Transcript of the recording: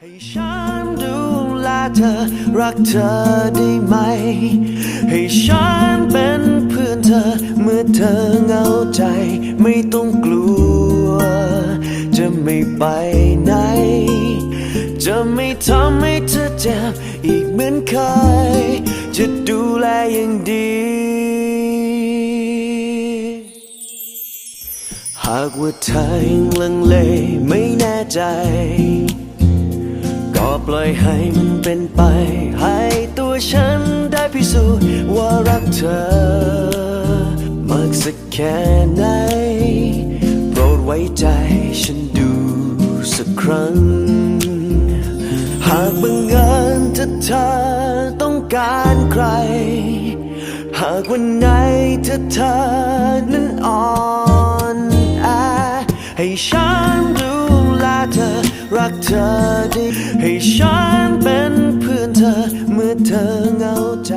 ให้ฉันดูแลเธอรักเธอได้ไหม ให้ฉันเป็นเพื่อนเธอเมื่อเธอเหงาใจ ไม่ต้องกลัว จะไม่ไปไหน จะไม่ทำให้เธอเจ็บอีกเหมือนเคย จะดูแลอย่างดี หากว่าเธอยังลังเลไม่แน่ใจ ปล่อยให้มันเป็นไป ให้ตัวฉันได้พิสูจน์ว่ารักเธอ มากสักแค่ไหน โปรดไว้ใจฉันดูสักครั้ง หากบังเอิญถ้าเธอต้องการใคร หากวันไหนถ้าเธอนั้นอ่อนแอให้ฉันดูแลเธอรักเธอได้ ฉันเป็นเพื่อนเธอเมื่อเธอเหงาใจ